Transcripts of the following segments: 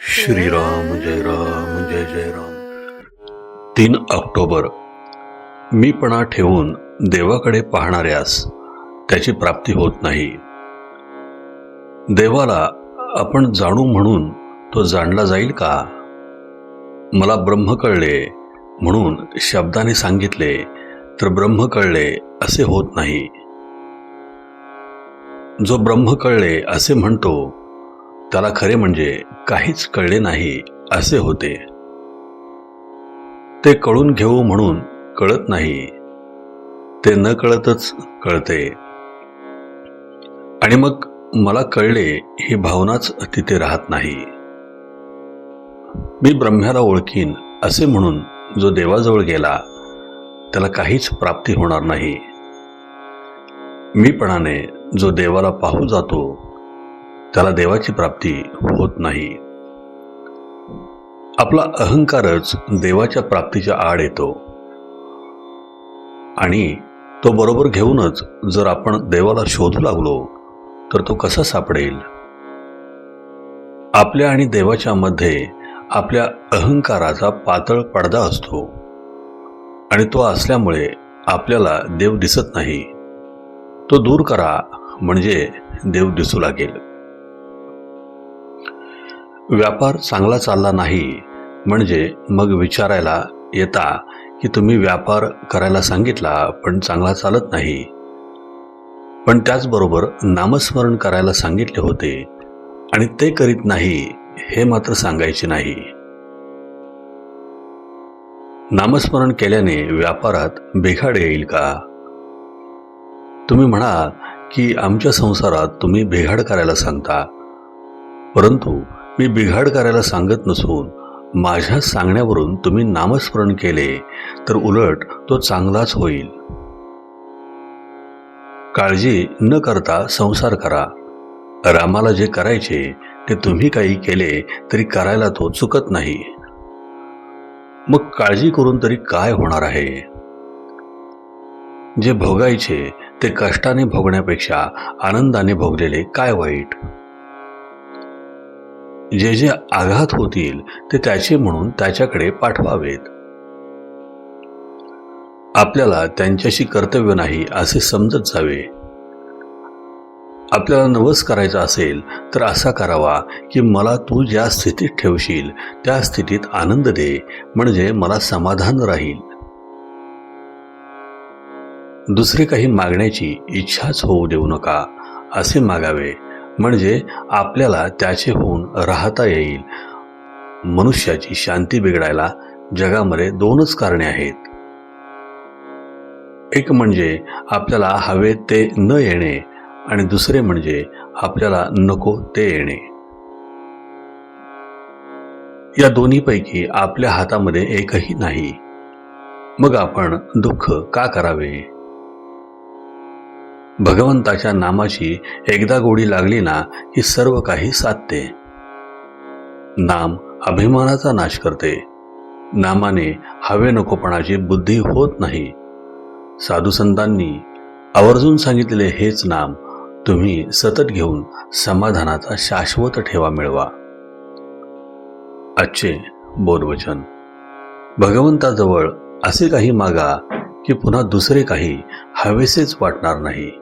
श्रीराम जय राम जय जय राम. तीन ऑक्टोबर. मीपणा ठेवून देवाकडे पाहणाऱ्यास त्याची प्राप्ती होत नाही. देवाला आपण जाणू म्हणून तो जाणला जाईल का? मला ब्रह्म कळले म्हणून शब्दाने सांगितले तर ब्रह्म कळले असे होत नाही. जो ब्रह्म कळले असे म्हणतो त्याला खरे म्हणजे काहीच कळले नाही असे होते. ते कळून घेऊ म्हणून कळत नाही. ते न कळतच कळते. आणि मग मला कळले ही भावनाच तिथे राहत नाही. मी ब्रह्म्याला ओळखीन असे म्हणून जो देवाजवळ गेला त्याला काहीच प्राप्ती होणार नाही. मीपणाने जो देवाला पाहू जातो त्याला देवाची प्राप्ती होत नाही. आपला अहंकारच देवाच्या प्राप्तीच्या आड येतो. आणि तो बरोबर घेऊनच जर आपण देवाला शोधू लागलो तर तो कसा सापडेल? आपल्या आणि देवाच्या मध्ये आपल्या अहंकाराचा पातळ पडदा असतो. आणि तो असल्यामुळे आपल्याला देव दिसत नाही. तो दूर करा. म्हणजे देव दिसू लागेल व्यापार चांगला चालला नाही म्हणजे मग विचारायला येता की तुम्ही व्यापार करायला सांगितला पण चांगला चालत नाही. पण त्याचबरोबर नामस्मरण करायला सांगितले होते आणि ते करीत नाही हे मात्र सांगायचे नाही. नामस्मरण केल्याने व्यापारात बिघाड येईल का? तुम्ही म्हणाल की आमच्या संसारात तुम्ही बिघाड करायला सांगता. परंतु मी बिघाड करायला सांगत नसून माझ्या सांगण्यावरून तुम्ही नामस्मरण केले तर उलट तो चांगलाच होईल. काळजी न करता संसार करा. रामाला जे करायचे ते तुम्ही काही केले तरी करायला तो चुकत नाही. मग काळजी करून तरी काय होणार आहे? जे भोगायचे ते कष्टाने भोगण्यापेक्षा आनंदाने भोगलेले काय वाईट? जे जे आघात होतील ते त्याचे म्हणून त्याच्याकडे पाठवावेत. आपल्याला त्यांच्याशी कर्तव्य नाही असे समजत जावे. आपल्याला नवस करायचा असेल तर असा करावा की मला तू ज्या स्थितीत ठेवशील त्या स्थितीत आनंद दे म्हणजे मला समाधान राहील. दुसरे काही मागण्याची इच्छाच होऊ देऊ नका असे मागावे. म्हणजे आपल्याला त्याचे होऊन राहता येईल. मनुष्याची शांती बिघडायला जगामध्ये दोनच कारणे आहेत. एक म्हणजे आपल्याला हवे ते न येणे आणि दुसरे म्हणजे आपल्याला नको ते येणे. या दोन्हीपैकी आपल्या हातामध्ये एकही नाही. मग आपण दुःख का करावे? भगवंताच्या नामाची एकदा गोडी लागली ना की सर्व काही साधते. नाम अभिमानाचा नाश करते. नामाने हवे नकोपणाची बुद्धी होत नाही. साधुसंतांनी आवर्जून सांगितलेले हेच नाम तुम्ही सतत घेऊन समाधानाचा शाश्वत ठेवा मिळवा. आजचे बोधवचन. भगवंताजवळ असे काही मागा की पुन्हा दुसरे काही हवेसेच वाटणार नाही.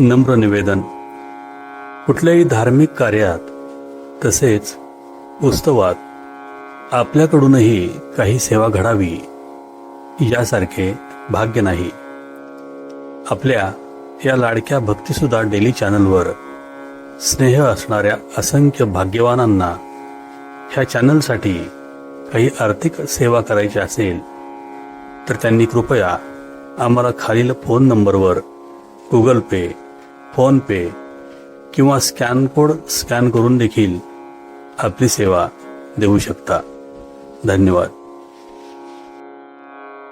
नम्र निवेदन. कुठल्याही धार्मिक कार्यात तसेच उत्सवात आपल्याकडूनही काही सेवा घडावी यासारखे भाग्य नाही. आपल्या या लाडक्या भक्तीसुद्धा डेली चॅनलवर स्नेह असणाऱ्या असंख्य भाग्यवानांना ह्या चॅनलसाठी काही आर्थिक सेवा करायची असेल तर त्यांनी कृपया आम्हाला खालील फोन नंबरवर गुगल पे फोन पे किंवा स्कॅन कोड स्कॅन करून देखील आपली सेवा देऊ शकता. धन्यवाद.